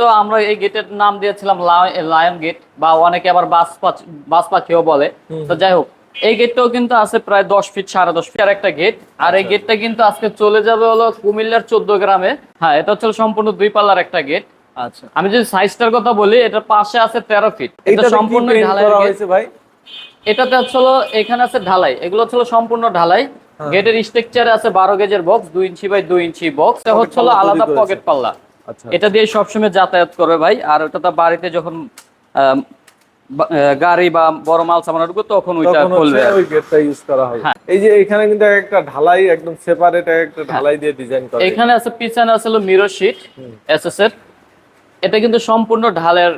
তো আমরা এই গেটের নাম দিয়েছিলাম লায়ন গেট বা অনেকে আবার বাস বাস পাখিও বলে। তো যাই হোক এই গেটটাও কিন্তু আছে প্রায় দশ ফিট সাড়ে দশ ফিট আর একটা গেট আর এই গেটটা কিন্তু আজকে চলে যাবে হলো কুমিল্লার চোদ্দ গ্রামে। হ্যাঁ এটা হচ্ছে সম্পূর্ণ দুই পাল্লার একটা গেট আচ্ছা। আমি যদি সাইজটার কথা বলি এটার পাশে আছে তেরো ফিট এটা সম্পূর্ণ ঢালাই ভাই? এটাতে হচ্ছে এখানে আছে ঢালাই। এগুলো হচ্ছে সম্পূর্ণ ঢালাই। হ্যাঁ। গেটের স্ট্রাকচারে আছে বারো গেজের বক্স দুই ইঞ্চি বাই দুই ইঞ্চি বক্স এটা হচ্ছে আলাদা পকেট পাল্লা। আচ্ছা এটা দিয়ে সবসময় যাতায়াত করবে ভাই। আর ওটা তো বাড়িতে যখন গাড়ি বা বড় মাল সামানা ঢুকবে তখন ওইটা খুলবে। ওই গেটটা ইউজ করা হয়। হ্যাঁ। এই যে এখানে কিন্তু একটা ঢালাই একদম সেপারেট একটা ঢালাই দিয়ে ডিজাইন করা। এখানে আছে পিছনে আছে হলো মিরর শিট এসএস এর। এটা কিন্তু সম্পূর্ণ ঢালের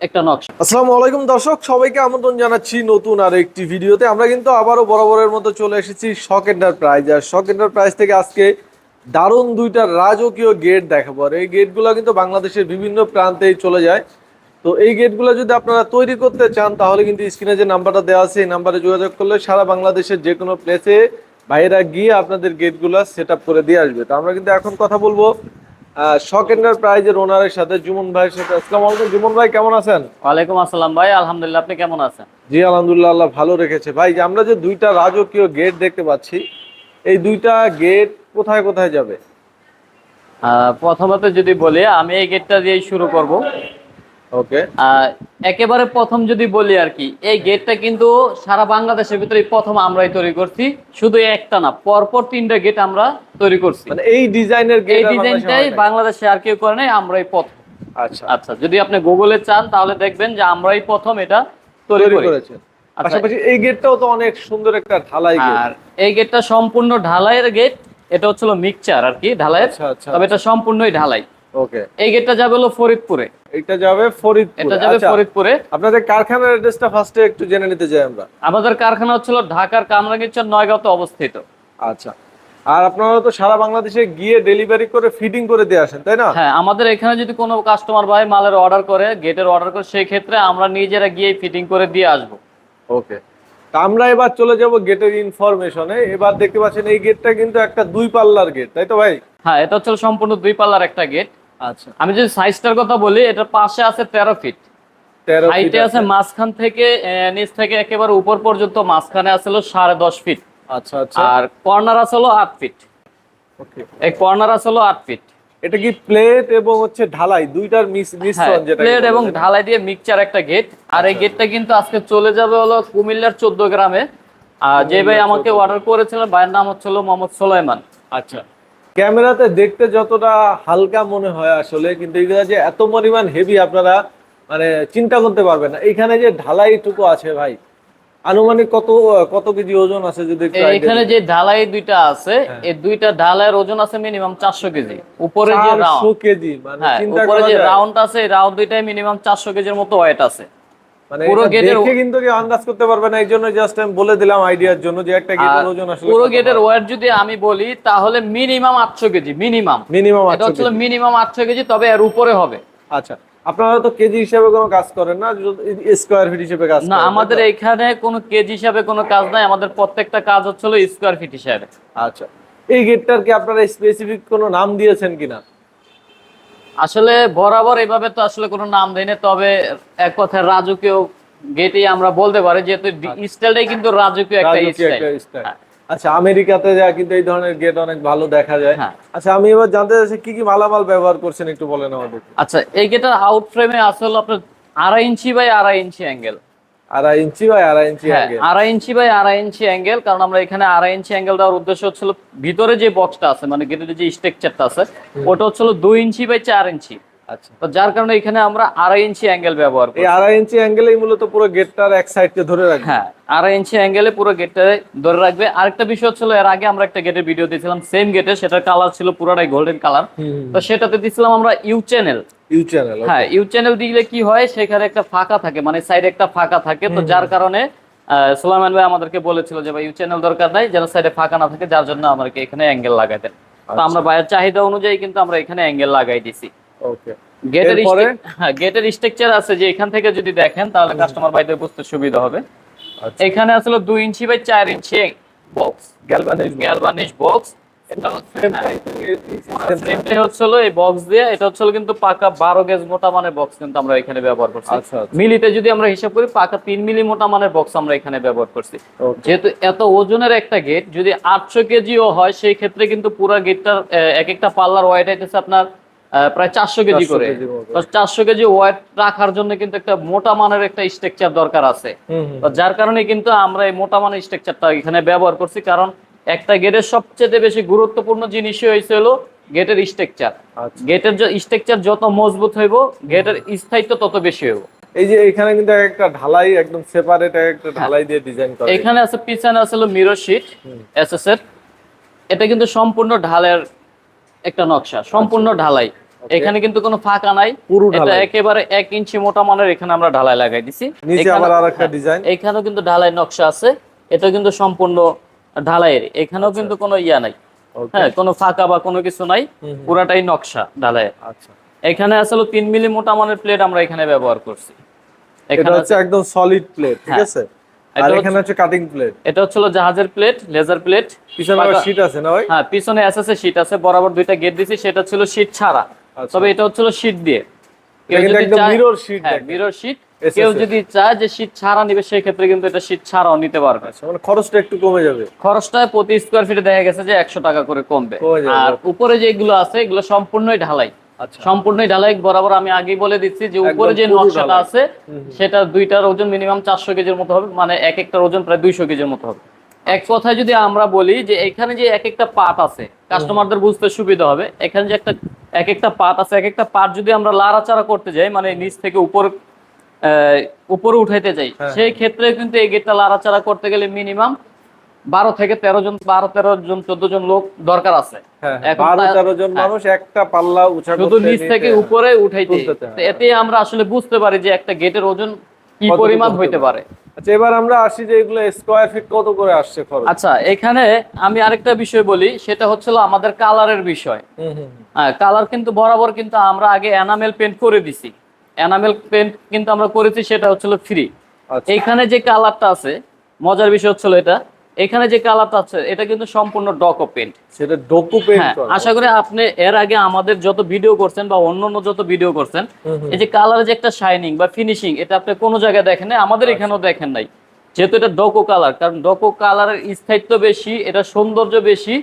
একটা নকশা। আসসালামু আলাইকুম দর্শক সবাইকে আমন্ত্রণ জানাচ্ছি নতুন আর একটি ভিডিওতে। আমরা কিন্তু আবারও বরাবরের মতো চলে এসেছি শক এন্টারপ্রাইজ আর শক এন্টারপ্রাইজ থেকে আজকে দারুণ দুইটা রাজকীয় গেট দেখাবো। আর এই গেটগুলো কিন্তু বাংলাদেশের বিভিন্ন প্রান্তেই চলে যায়। তো এই গেটগুলো যদি আপনারা তৈরি করতে চান তাহলে কিন্তু স্ক্রিনে যে নাম্বারটা দেওয়া আছে এই নাম্বারে যোগাযোগ করলে সারা বাংলাদেশের যে কোনো প্লেসে বাইরা গিয়ে আপনাদের গেটগুলো সেট আপ করে দিয়ে আসবে। তো আমরা কিন্তু এখন কথা বলব শক এন্টারপ্রাইজের ওনারের সাথে জুমন ভাইয়ের সাথে। আসসালামু আলাইকুম জুমন ভাই কেমন আছেন? ওয়ালাইকুম আসসালাম ভাই আলহামদুলিল্লাহ আপনি কেমন আছেন? জি আলহামদুলিল্লাহ আল্লাহ ভালো রেখেছে। ভাই যে আমরা যে দুইটা রাজকীয় গেট দেখতে পাচ্ছি এই দুইটা গেট কোথায় কোথায় যাবে? প্রথমত যদি বলি আমি এই গেটটা দিয়েই শুরু করব। ওকে একেবারে প্রথম যদি বলি আর কি এই গেটটা কিন্তু সারা বাংলাদেশের ভিতরে প্রথম আমরাই তৈরি করছি। শুধু একটা না পরপর তিনটা গেট আমরা তৈরি করছি। মানে এই ডিজাইনের এই ডিজাইনটাই বাংলাদেশে আর কেউ করে নাই আমরাই প্রথম। আচ্ছা। আচ্ছা যদি আপনি গুগলে চান তাহলে দেখবেন যে আমরাই প্রথম এটা তৈরি তৈরি করি করেছেন। আচ্ছা। পাশাপাশি এই গেটটাও তো অনেক সুন্দর একটা ঢালাই গেট আর এই গেটটা সম্পূর্ণ ঢালাইয়ের গেট। এটা হচ্ছিল মিক্সচার আর কি ঢালাইয়ের আচ্ছা আচ্ছা তবে এটা সম্পূর্ণই ঢালাই। ওকে। এই গেটটা যাবে হলো ফরিদপুরে। এটা যাবে ফরিদপুর। এটা যাবে আচ্ছা, ফরিদপুরে। আপনাদের কারখানার অ্যাড্রেসটা ফার্স্টে একটু জেনে নিতে চাই আমরা। আমাদের কারখানা হচ্ছিল ঢাকার কামরাঙ্গীরচর নয়গাঁওতে অবস্থিত। আচ্ছা। আর আপনারা তো সারা বাংলাদেশে গিয়ে ডেলিভারি করে ফিটিং করে দিয়ে আসেন তাই না? হ্যাঁ আমাদের এখানে যদি কোনো কাস্টমার ভাই মালের অর্ডার করে গেটের অর্ডার করে সেই ক্ষেত্রে আমরা নিজেরা গিয়ে ফিটিং করে দিয়ে আসব। ওকে। তা আমরা এবার চলে যাব গেটের ইনফরমেশনে এবার দেখতে পাচ্ছেন এই গেটটা কিন্তু একটা দুই পাল্লার গেট তাই তো ভাই? হ্যাঁ এটা হচ্ছে সম্পূর্ণ দুই পাল্লার একটা গেট আচ্ছা। আমি যদি সাইজটার কথা বলি এটার পাশে আছে তেরো ফিট হাইটে আছে মাঝখান থেকে নিচ থেকে একেবারে উপর পর্যন্ত মাঝখানে আছে সাড়ে দশ ফিট আচ্ছা আচ্ছা। আর কর্নার আছে হলো আট ফিট ওকে এই কর্নার আছে হলো আট ফিট এটা কি প্লেট এবং হচ্ছে ঢালাই দুইটার হ্যাঁ মিশ্রণ যেটা প্লেট এবং ঢালাই দিয়ে মিক্সচার একটা গেট আর এই গেটটা কিন্তু আজকে চলে যাবে হলো কুমিল্লার চোদ্দ গ্রামে। আর যে ভাই আমাকে অর্ডার করেছিলেন ভাইয়ের নাম হচ্ছে হলো মোহাম্মদ সোলাইমান। আচ্ছা। ক্যামেরাতে দেখতে যতটা হালকা মনে হয় আসলে কিন্তু এগুলো যে এত পরিমাণ হেভি আপনারা মানে চিন্তা করতে পারবেন না। এখানে যে ঢালাইটুকু আছে ভাই আনুমানিক কত কত কেজি ওজন আছে যদি এখানে যে ঢালাই দুইটা আছে হ্যাঁ। এই দুইটা ঢালাইয়ের ওজন আছে মিনিমাম চারশো কেজি। উপরে যে 400 রাউন্ড কেজি মানে হ্যাঁ চিন্তা উপরে যে রাউন্ড আছে রাউন্ড দুইটাই মিনিমাম চারশো কেজির মতো ওয়েট আছে। মানে পুরো গেটের- কিন্তু আন্দাজ করতে পারবে না জাস্ট আমি বলে দিলাম আইডিয়ার জন্য যে একটা গেটের ওজন আসলে পুরো গেটের ওয়েট যদি আমি বলি তাহলে মিনিমাম আটশো কেজি মিনিমাম মিনিমাম এটা হচ্ছে মিনিমাম আটশো কেজি তবে এর উপরে হবে। আচ্ছা। আপনারা তো কেজি হিসাবে কোনো কাজ করেন না স্কোয়ার ফিট হিসেবে কাজ না আমাদের এখানে কোনো কেজি হিসাবে কোনো কাজ নাই আমাদের প্রত্যেকটা কাজ হচ্ছিল স্কোয়ার ফিট হিসাবে। আচ্ছা এই গেটটার কি আপনারা স্পেসিফিক কোনো নাম দিয়েছেন কিনা? আসলে বরাবর এভাবে তো আসলে কোনো নাম দেয়নি তবে এক কথায় রাজকীয় গেটই আমরা বলতে পারি যেহেতু স্টাইলটাই কিন্তু রাজকীয় একটা স্টাইল। আচ্ছা আমেরিকাতে যা কিন্তু এই ধরনের গেট অনেক ভালো দেখা যায়। হ্যাঁ। আচ্ছা আমি এবার জানতে চাইছি কি কি মালামাল ব্যবহার করছেন একটু বলেন আমাদের। আচ্ছা এই গেটের আউট ফ্রেমে আসলে আপনার আড়াই ইঞ্চি বাই আড়াই ইঞ্চি অ্যাঙ্গেল আড়াই ইঞ্চি বা আড়াই ইঞ্চি হ্যাঁ আড়াই ইঞ্চি বাই আড়াই ইঞ্চি অ্যাঙ্গেল কারণ আমরা এখানে আড়াই ইঞ্চি অ্যাঙ্গেল দেওয়ার উদ্দেশ্য হচ্ছিল ভিতরে যে বক্সটা আছে মানে গেটের যে স্ট্রাকচারটা আছে ওটা হচ্ছিল দুই ইঞ্চি বাই চার ইঞ্চি। তো যার কারণে এখানে আমরা আড়াই ইঞ্চি অ্যাঙ্গেল ব্যবহার করি আড়াই ইঞ্চি অ্যাঙ্গেলেই মূলত পুরো গেটটার এক সাইডকে ধরে রাখবে। হ্যাঁ আড়াই ইঞ্চি অ্যাঙ্গেলে পুরো গেটটা ধরে রাখবে। আরেকটা বিষয় ছিল এর আগে আমরা একটা গেটের ভিডিও দিয়েছিলাম সেম গেটে সেটার কালার ছিল পুরোটাই গোল্ডেন কালার তো সেটাতে দিয়েছিলাম আমরা ইউ চ্যানেল ইউ চ্যানেল হ্যাঁ ইউ চ্যানেল দিলে কি হয় সেখানে একটা ফাঁকা থাকে মানে সাইডে একটা ফাঁকা থাকে। তো যার কারণে সুলাইমান ভাই আমাদেরকে বলেছিল যে ভাই ইউ চ্যানেল দরকার নাই যেন সাইডে ফাঁকা না থাকে যার জন্য আমাদেরকে এখানে অ্যাঙ্গেল লাগাই দেন তো আমরা ভাইয়ের চাহিদা অনুযায়ী কিন্তু আমরা এখানে অ্যাঙ্গেল লাগাই দিছি। ওকে গেটের হ্যাঁ গেটের স্ট্রাকচার আছে যে এখান থেকে যদি দেখেন তাহলে কাস্টমার ভাইদের বুঝতে সুবিধা হবে। আচ্ছা। এখানে আসলে দুই ইঞ্চি বাই চার ইঞ্চি বক্স গ্যালভানিশ গ্যালভানিশ বক্স এটা হচ্ছে এই বক্স দিয়ে এটা হচ্ছে কিন্তু পাকা বারো গেজ মোটা মানের বক্স কিন্তু আমরা এখানে ব্যবহার করছি। আচ্ছা, আচ্ছা। মিলিতে যদি আমরা হিসাব করি পাকা তিন মিলি মোটা মানের বক্স আমরা এখানে ব্যবহার করছি। যেহেতু এত ওজনের একটা গেট যদি আটশো কেজিও হয় সেই ক্ষেত্রে কিন্তু পুরো গেটটার এক একটা পাল্লার ওয়াইট আইতেছে আপনার প্রায় চারশো কেজি করে। চারশো কেজি ওয়েট রাখার জন্য কিন্তু একটা মোটা মানের একটা স্ট্রাকচার দরকার আছে। যার কারণে কিন্তু আমরা এই মোটা মানের স্ট্রাকচারটা এখানে ব্যবহার করছি। কারণ একটা গেটের সবচেয়ে বেশি গুরুত্বপূর্ণ জিনিসই হয়েছে হলো গেটের স্ট্রাকচার আচ্ছা। গেটের স্ট্রাকচার যত মজবুত হইব গেটের স্থায়িত্ব তত বেশি হইব। এই যে এখানে কিন্তু একটা ঢালাই একদম সেপারেট একটা ঢালাই দিয়ে ডিজাইন করা। এখানে আছে পিছনে আছে হলো মিরর শিট এসএস এর এটা কিন্তু সম্পূর্ণ ঢালের একটা নকশা সম্পূর্ণ ঢালাই। এখানে কিন্তু কোনো ফাঁকা নাই। পুরো এটা একেবারে এক ইঞ্চি মোটা মানের এখানে আমরা ঢালাই লাগাই দিছি। নিচে আবার আরেকটা ডিজাইন এখানেও কিন্তু ঢালাই নকশা আছে। এটা কিন্তু সম্পূর্ণ ঢালাইয়ের এখানেও কিন্তু কোনো ইয়া নাই। হ্যাঁ কোনো ফাঁকা বা কোনো কিছু নাই। পুরাটাই নকশা ঢালাইয়ের। আচ্ছা। এখানে আসলে তিন মিলি মোটা মানের প্লেট আমরা এখানে ব্যবহার করছি। এটা হচ্ছে একদম সলিড প্লেট ঠিক হ্যাঁ। আছে? এটা আর হচ্ছে- এখানে হচ্ছে কাটিং প্লেট এটা হচ্ছে জাহাজের প্লেট লেজার প্লেট পিছনে আবার শীট আছে না ভাই? হ্যাঁ পিছনে এসএসএ শীট আছে বরাবর দুইটা গেট দিছি সেটা ছিল শীট ছাড়া। আচ্ছা। তবে এটা হচ্ছিল শীট দিয়ে। sheet হ্যাঁ দেখেন। মিরর শীট কেউ যদি চায় যে শীট ছাড়া নিবে সেই ক্ষেত্রে কিন্তু এটা শীট ছাড়াও নিতে পারবে। আচ্ছা মানে খরচটা একটু কমে যাবে। খরচটা প্রতি স্কোয়ার ফিটে দেখা গেছে যে একশো টাকা করে কমবে। আর উপরে যেগুলো আছে এগুলো সম্পূর্ণই ঢালাই। আচ্ছা। সম্পূর্ণই ঢালাই বরাবর আমি আগেই বলে দিচ্ছি যে উপরে যে নকশাটা আছে সেটা দুইটার ওজন মিনিমাম চারশো কেজির মতো হবে মানে এক একটার ওজন প্রায় দুইশো কেজির মতো হবে। এক কথায় যদি আমরা বলি যে এখানে যে এক একটা পার্ট আছে কাস্টমারদের বুঝতে সুবিধা হবে। এখানে যে একটা এক একটা পার্ট আছে এক একটা পার্ট যদি আমরা লাড়াচাড়া করতে যাই মানে নিচ থেকে উপর উপরে উঠাইতে যাই হ্যাঁ। সেই ক্ষেত্রে কিন্তু এই গেটটা লাড়াচাড়া করতে গেলে মিনিমাম বারো থেকে তেরো জন বারো তেরো জন চোদ্দ জন লোক দরকার আছে। হ্যাঁ জন হ্যাঁ। মানুষ একটা পাল্লা উঁচা শুধু নিচ থেকে উপরে উঠাইতে। এতে আমরা আসলে বুঝতে পারি যে একটা গেটের ওজন কি পরিমাণ হইতে পারে? আচ্ছা এবার আমরা আসি যে এগুলো স্কোয়ার ফিট কত করে আসছে খরচ? আচ্ছা এখানে আমি আরেকটা বিষয় বলি সেটা হচ্ছিল আমাদের কালারের বিষয়। হ্যাঁ কালার কিন্তু বরাবর কিন্তু আমরা আগে এনামেল পেন্ট করে দিছি। এনামেল পেন্ট কিন্তু আমরা করেছি সেটা হচ্ছিল ফ্রি এখানে যে কালারটা আছে মজার বিষয় হচ্ছিল এটা এখানে যে কালারটা আছে এটা কিন্তু সম্পূর্ণ ডকো পেন্ট সেটা ডকু পেন্ট হ্যাঁ আশা করি আপনি এর আগে আমাদের যত ভিডিও করছেন বা অন্যান্য যত ভিডিও করছেন। এই যে কালারের যে একটা শাইনিং বা ফিনিশিং এটা আপনি কোনো জায়গায় দেখেন নাই আমাদের আচ্ছা। এখানেও দেখেন নাই। যেহেতু এটা ডকো কালার কারণ ডকো কালারের স্থায়িত্ব বেশি এটা সৌন্দর্য বেশি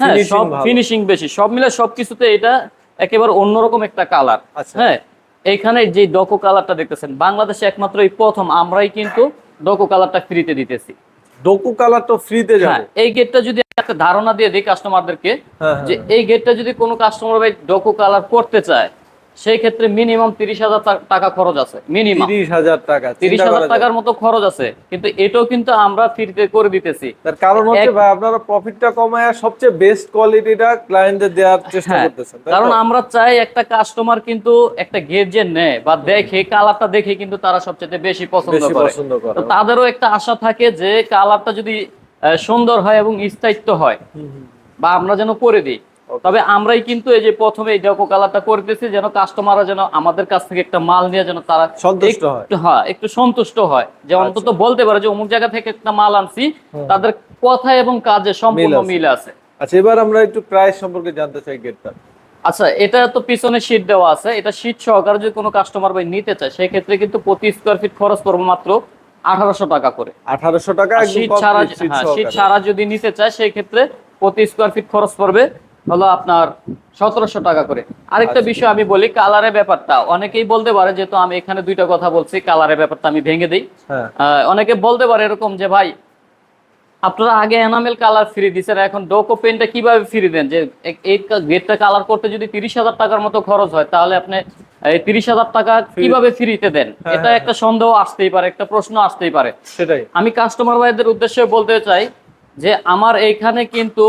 হ্যাঁ সব ফিনিশিং বেশি। সব মিলে সবকিছুতে এটা একেবারে অন্যরকম একটা কালার আচ্ছা। হ্যাঁ এইখানে যে ডকো কালারটা দেখতেছেন বাংলাদেশে একমাত্র এই প্রথম আমরাই কিন্তু ডকো কালারটা ফ্রিতে দিতেছি। ডকু কালার তো ফ্রিতে হ্যাঁ যাবে। এই গেটটা যদি একটা ধারণা দিয়ে দিই কাস্টমারদেরকে হ্যাঁ, যে এই গেটটা যদি কোনো কাস্টমার ভাই ডোকু কালার করতে চায় সেই ক্ষেত্রে মিনিমাম তিরিশ হাজার টাকা খরচ আছে মিনিমাম তিরিশ হাজার টাকা তিরিশ হাজার টাকার মতো খরচ আছে কিন্তু এটাও কিন্তু আমরা ফ্রিতে করে দিতেছি। তার কারণ হচ্ছে ভাই আপনারা প্রফিটটা কমায় সবচেয়ে বেস্ট কোয়ালিটিটা ক্লায়েন্টদের দেওয়ার চেষ্টা হ্যাঁ, করতেছেন কারণ আমরা চাই একটা কাস্টমার কিন্তু একটা যে নেয় বা দেখে কালারটা দেখে কিন্তু তারা সবচেয়ে বেশি পছন্দ করে। তাদেরও একটা আশা থাকে যে কালারটা যদি সুন্দর হয় এবং স্থায়িত্ব হয়। বা আমরা যেন করে দিই. তবে আমরাই কিন্তু এই যে প্রথমে এই ডেকো কালারটা করতেছি যেন কাস্টমাররা যেন আমাদের কাছ থেকে একটা মাল নিয়ে যেন তারা সন্তুষ্ট হয়। হ্যাঁ একটু সন্তুষ্ট হয়। যে অন্তত বলতে পারে যে অমুক জায়গা থেকে একটা মাল আনছি তাদের কথা এবং কাজে সম্পূর্ণ মিল আছে। আচ্ছা এবার আমরা একটু প্রাইস সম্পর্কে জানতে চাই গেটটা আচ্ছা এটা তো পিছনে শীট দেওয়া আছে এটা শীট সহকারে যদি কোনো কাস্টমার ভাই নিতে চায় সেই ক্ষেত্রে কিন্তু প্রতি স্কোয়ার ফিট খরচ পড়বে মাত্র আঠারোশো টাকা করে। আঠারোশো টাকা শীট ছাড়া sheet হ্যাঁ শীট ছাড়া যদি নিতে চায় সেই ক্ষেত্রে প্রতি স্কোয়ার ফিট খরচ পড়বে হলো আপনার সতেরোশো টাকা করে। আরেকটা আচ্ছা। বিষয় আমি বলি কালারের ব্যাপারটা। অনেকেই বলতে পারে যেহেতু আমি এখানে দুইটা কথা বলছি কালারের ব্যাপারটা আমি ভেঙে দিই। হ্যাঁ। অনেকে বলতে পারে এরকম যে ভাই আপনারা আগে এনামেল কালার ফ্রি দিচ্ছেন এখন ডোকো পেনটা কীভাবে ফ্রি দেন? যে এই গেটটা কালার করতে যদি তিরিশ হাজার টাকার মতো খরচ হয় তাহলে আপনি এই তিরিশ হাজার টাকা কীভাবে ফ্রিতে দেন? হ্যাঁ, এটা হ্যাঁ, একটা সন্দেহ আসতেই পারে একটা প্রশ্ন আসতেই পারে। সেটাই। আমি কাস্টমার ভাইদের উদ্দেশ্যে বলতে চাই যে আমার এইখানে কিন্তু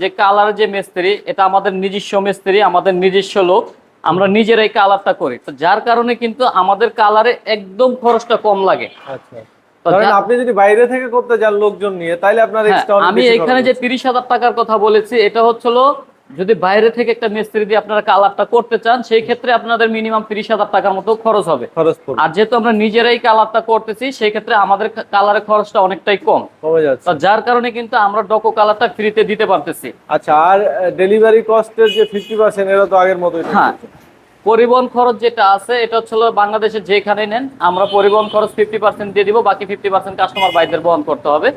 যে কালার যে মিস্ত্রি এটা আমাদের নিজস্ব মিস্ত্রি আমাদের নিজস্ব লোক আমরা নিজেরাই কালারটা করি। তো যার কারণে কিন্তু আমাদের কালারে একদম খরচটা কম লাগে। আচ্ছা। আপনি যদি বাইরে থেকে করতে যান লোকজন নিয়ে আপনার হ্যাঁ, আমি এখানে যে তিরিশ হাজার টাকার কথা বলেছি এটা হচ্ছিল যদি বাইরে থেকে একটা মিস্ত্রি দিয়ে আপনারা কালারটা করতে চান সেই ক্ষেত্রে আপনাদের মিনিমাম তিরিশ হাজার টাকার মতো খরচ হবে। আর যেহেতু আমরা নিজেরাই কালারটা করতেছি সেই ক্ষেত্রে আমাদের কালারের খরচটা অনেকটাই কম। যার কারণে কিন্তু আমরা ডকো কালারটা ফ্রিতে দিতে পারতেছি। আচ্ছা আর ডেলিভারি কস্টের যে ফিফটি পার্সেন্ট এটা তো আগের মতোই হ্যাঁ। পরিবহন খরচ যেটা আছে এটা হচ্ছে বাংলাদেশে যেখানে নেন আমরা পরিবহন খরচ ফিফটি পার্সেন্ট দিয়ে দিব বাকি ফিফটি পার্সেন্ট কাস্টমার বাইদের বহন করতে হবে।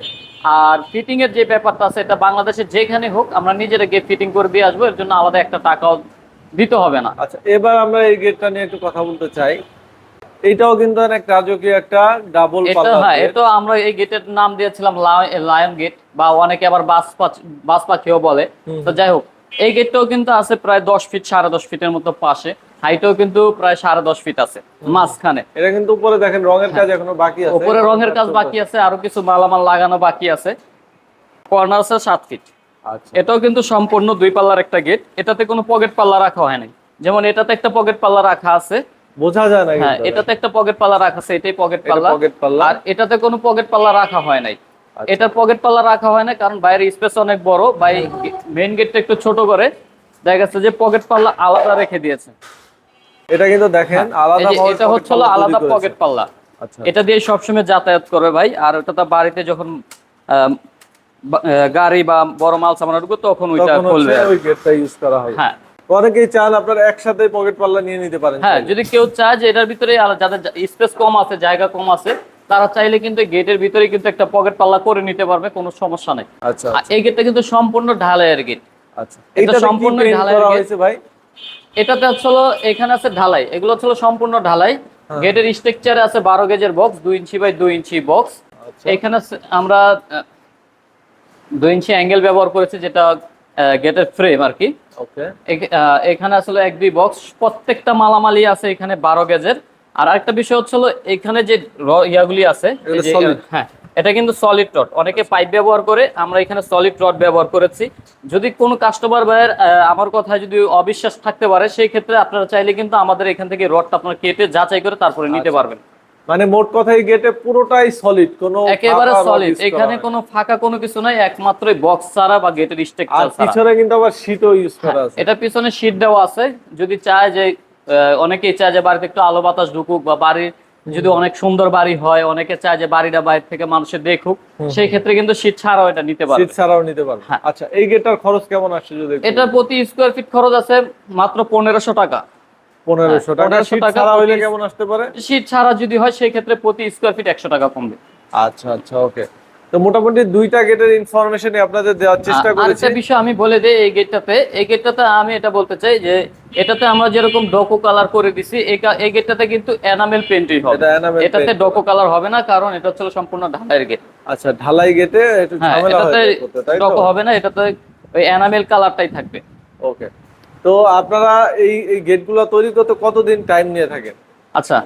আর ফিটিং এর যে ব্যাপারটা আছে এটা বাংলাদেশে যেখানে হোক আমরা নিজেরা গিয়ে ফিটিং করে দিয়ে আসব এর জন্য আলাদা একটা টাকাও দিতে হবে না। আচ্ছা এবার আমরা এই গেটটা নিয়ে একটু কথা বলতে চাই। এইটাও কিন্তু অনেক রাজকীয় একটা ডাবল এটা হ্যাঁ এটা আমরা এই গেটের নাম দিয়েছিলাম লায়ন গেট বা অনেকে আবার বাস বাস পাখিও বলে। তো যাই হোক এই গেটটাও কিন্তু আছে প্রায় দশ ফিট সাড়ে দশ ফিটের মতো পাশে। হাইটও কিন্তু প্রায় সাড়ে দশ ফিট আছে মাঝখানে। এটা কিন্তু উপরে দেখেন রঙের কাজ এখনও বাকি আছে। উপরে রঙের কাজ বাকি আছে আরও কিছু মালামাল লাগানো বাকি আছে। কর্নার আছে সাত ফিট আচ্ছা। এটাও কিন্তু সম্পূর্ণ দুই পাল্লার একটা গেট এটাতে কোনো পকেট পাল্লা রাখা হয় নাই। যেমন এটাতে একটা পকেট পাল্লা রাখা আছে। বোঝা যায় না হ্যাঁ এটাতে একটা পকেট পাল্লা রাখা আছে এটাই পকেট পাল্লা। পকেট পাল্লা। আর এটাতে কোনো পকেট পাল্লা রাখা হয় নাই। আচ্ছা। এটার পকেট পাল্লা রাখা হয় না কারণ বাইরের স্পেস অনেক বড়। বাই মেইন গেটটা একটু ছোট করে। দেখা যাচ্ছে যে পকেট পাল্লা আলাদা রেখে দিয়েছে। এটা কিন্তু দেখেন আলাদা যে এটা হচ্ছে হলো আলাদা পকেট পাল্লা। আচ্ছা। এটা দিয়ে সবসময় যাতায়াত করবে ভাই আর ওটা তো বাড়িতে যখন গাড়ি বা বড় মাল সামান ঢুকবে তখন ওইটা খুলবে ওই গেটটা ইউজ করা হবে। হ্যাঁ। অনেকেই চান আপনারা একসাথে পকেট পাল্লা নিয়ে নিতে পারেন হ্যাঁ যদি কেউ চায় যে এটার ভিতরে যাদের স্পেস কম আছে জায়গা কম আছে তারা চাইলে কিন্তু গেটের ভিতরে কিন্তু একটা পকেট পাল্লা করে নিতে পারবে কোনো সমস্যা নেই। আচ্ছা এই গেটটা কিন্তু সম্পূর্ণ ঢালাইয়ের গেট আচ্ছা। এটা সম্পূর্ণ ঢালাই হয়েছে ভাই? এটাতে হচ্ছে এখানে আছে ঢালাই। এগুলো হচ্ছে সম্পূর্ণ ঢালাই। হ্যাঁ। গেটের স্ট্রাকচারে আছে বারো গেজের বক্স দুই ইঞ্চি বাই দুই ইঞ্চি বক্স আচ্ছা। এখানে আমরা দুই ইঞ্চি অ্যাঙ্গেল ব্যবহার করেছি যেটা গেটের ফ্রেম আর কি। এখানে আসলে এক দুই বক্স প্রত্যেকটা মালামালি আছে এখানে বারো গেজের। আর আরেকটা বিষয় হচ্ছে এখানে যে ইয়াগুলি আছে? হ্যাঁ। এটা কিন্তু সলিড রড অনেকে পাইপ ব্যবহার করে আমরা এখানে সলিড রড ব্যবহার করেছি। যদি কোনো কাস্টমার ভাইয়ের আমার কথায় যদি অবিশ্বাস থাকতে পারে সেই ক্ষেত্রে আপনারা চাইলে কিন্তু আমাদের এখান থেকে রডটা আপনারা কেটে যাচাই করে তারপরে নিতে আচ্ছা। পারবেন। মানে মোট কথা এই গেটে পুরোটাই সলিড কোনো একেবারে সলিড এখানে কোনো ফাঁকা কোনো কিছু নাই একমাত্র বক্স ছাড়া বা গেটের আর স্ট্রাকচার ছাড়া। পিছনে কিন্তু আবার শীটও ইউজ করা হ্যাঁ, আছে। এটা পিছনে শীট দেওয়া আছে। যদি চায় যে অনেকেই চায় যে বাড়িতে একটু আলো বাতাস ঢুকুক বা বাড়ির যদি অনেক সুন্দর বাড়ি হয় অনেকে চায় যে বাড়িটা বাইরে থেকে মানুষে দেখুক সেই ক্ষেত্রে কিন্তু শীত ছাড়াও এটা নিতে পারবে। শীত ছাড়াও নিতে পারবে। হ্যাঁ। আচ্ছা এই গেটটার খরচ কেমন আসছে যদি এটার এটা প্রতি স্কোয়ার ফিট খরচ আছে মাত্র পনেরোশো টাকা। পনেরোশো টাকা। 1500 টাকা ছাড়া হইলে কেমন আসতে পারে? শীত ছাড়া যদি হয় সেই ক্ষেত্রে প্রতি স্কোয়ার ফিট একশো টাকা কমবে। আচ্ছা আচ্ছা ওকে তো মোটামুটি দুইটা গেটের ইনফরমেশন আপনাদের দেওয়ার চেষ্টা করেছি। আরেকটা বিষয় আমি বলে দিই এই গেটটাতে এই গেটটাতে আমি এটা বলতে চাই যে এটাতে আমরা যেরকম ডকো কালার করে দিছি এই গেটটাতে কিন্তু এনামেল পেন্টই হবে। এটাতে ডকো কালার হবে না কারণ এটা হচ্ছে সম্পূর্ণ ঢালাইয়ের গেট আচ্ছা ঢালাই গেটে একটু হ্যাঁ ঝামেলা হয়ে ডকো হবে না এটাতে ওই এনামেল কালারটাই থাকবে। ওকে তো আপনারা এই এই গেটগুলো তৈরি করতে কতদিন টাইম নিয়ে থাকেন? আচ্ছা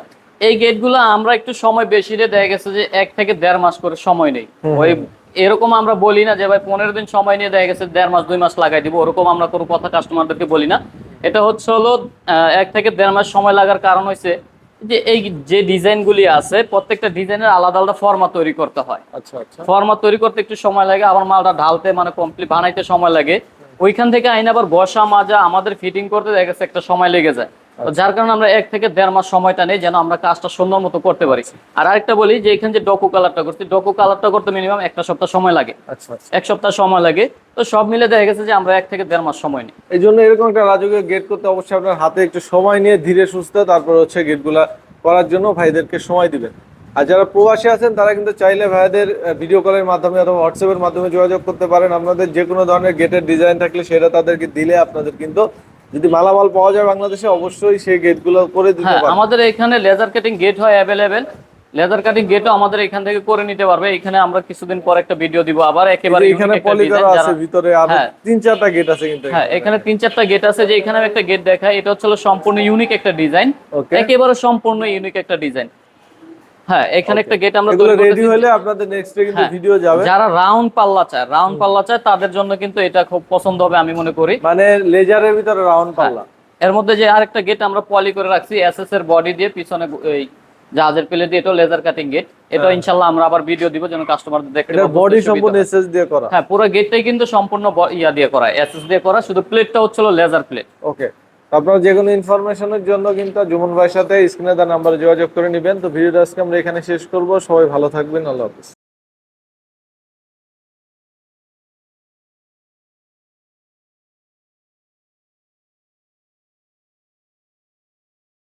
এই গেটগুলো আমরা একটু সময় বেশি দিয়ে দেখা গেছে যে এক থেকে দেড় মাস করে সময় নেই। ওই এরকম আমরা বলি না যে ভাই পনেরো দিন সময় নিয়ে দেখা গেছে দেড় মাস দুই মাস লাগাই দিব। ওরকম আমরা কোনো কথা কাস্টমারদেরকে বলি না। এটা হচ্ছে হলো এক থেকে দেড় মাস সময় লাগার কারণ হয়েছে যে এই যে ডিজাইনগুলি আছে প্রত্যেকটা ডিজাইনের আলাদা আলাদা ফর্মা তৈরি করতে হয়। আচ্ছা আচ্ছা। ফর্মা তৈরি করতে একটু সময় লাগে আবার মালটা ঢালতে মানে কমপ্লিট বানাইতে সময় লাগে। ওইখান থেকে আইন আবার বসা মাজা আমাদের ফিটিং করতে দেখা গেছে একটা সময় লেগে যায়। যার কারণে আমরা এক থেকে দেড় মাস সময়টা নেই যেন আমরা কাজটা সুন্দর মতো করতে পারি। আর আরেকটা বলি যে এখানে যে ডকু কালারটা করছি ডকু কালারটা করতে মিনিমাম একটা সপ্তাহ সময় লাগে। আচ্ছা আচ্ছা। এক সপ্তাহ সময় লাগে। তো সব মিলে দেখা গেছে যে আমরা এক থেকে দেড় মাস সময় নিই। এই জন্য এরকম একটা রাজকীয় গেট করতে অবশ্যই আপনার হাতে একটু সময় নিয়ে ধীরে সুস্থ তারপর হচ্ছে গেটগুলা করার জন্য ভাইদেরকে সময় দিবেন। আর যারা প্রবাসী আছেন তারা কিন্তু চাইলে ভাইদের ভিডিও কলের মাধ্যমে অথবা হোয়াটসঅ্যাপের মাধ্যমে যোগাযোগ করতে পারেন। আপনাদের যে কোনো ধরনের গেটের ডিজাইন থাকলে সেটা তাদেরকে দিলে আপনাদের কিন্তু যদি মালামাল পাওয়া যায় বাংলাদেশে অবশ্যই সেই গেটগুলো করে দিতে হ্যাঁ পারবেন আমাদের এখানে লেজার কাটিং গেট হয় অ্যাভেলেবেল লেজার কাটিং গেটও আমাদের এখান থেকে করে নিতে পারবে। এখানে আমরা কিছুদিন পর একটা ভিডিও দিব আবার একেবারে এখানে unique একটা পলি design করা আছে ভিতরে আর হ্যাঁ। তিন চারটা গেট আছে কিন্তু হ্যাঁ এখানে। তিন চারটা গেট আছে যে এখানে একটা গেট দেখায়। এটা হচ্ছে সম্পূর্ণ ইউনিক একটা ডিজাইন একেবারে সম্পূর্ণ ইউনিক একটা ডিজাইন হ্যাঁ এখানে একটা গেট আমরা এগুলো রেডি হলে আপনাদের নেক্সট কিন্তু হ্যাঁ, ভিডিও যাবে। যারা রাউন্ড পাল্লা চায় রাউন্ড পাল্লা চায় তাদের জন্য কিন্তু এটা খুব পছন্দ হবে আমি মনে করি। মানে লেজারের ভিতরে রাউন্ড হ্যাঁ। পাল্লা। এর মধ্যে যে আরেকটা গেট আমরা পলি করে রাখছি এসএস এর বডি দিয়ে পিছনে এই জাহাজের প্লেট দিয়ে এটাও লেজার কাটিং গেট এটা ইনশাল্লাহ আমরা আবার ভিডিও দিব যেন কাস্টমারদের দেখতে এটা বডি সম্পূর্ণ এসএস দিয়ে করা। হ্যাঁ পুরো গেটটাই কিন্তু সম্পূর্ণ ইয়া দিয়ে করা এসএস দিয়ে করা শুধু প্লেটটা হচ্ছিল লেজার প্লেট ওকে আপনারা যে কোনো ইনফরমেশনের জন্য কিন্তু জুমন ভাইয়ের সাথে স্ক্রিনে তার নাম্বারে যোগাযোগ করে নেবেন। তো ভিডিওটা আজকে আমরা এখানে শেষ করব। সবাই ভালো থাকবেন। আল্লাহ হাফিজ।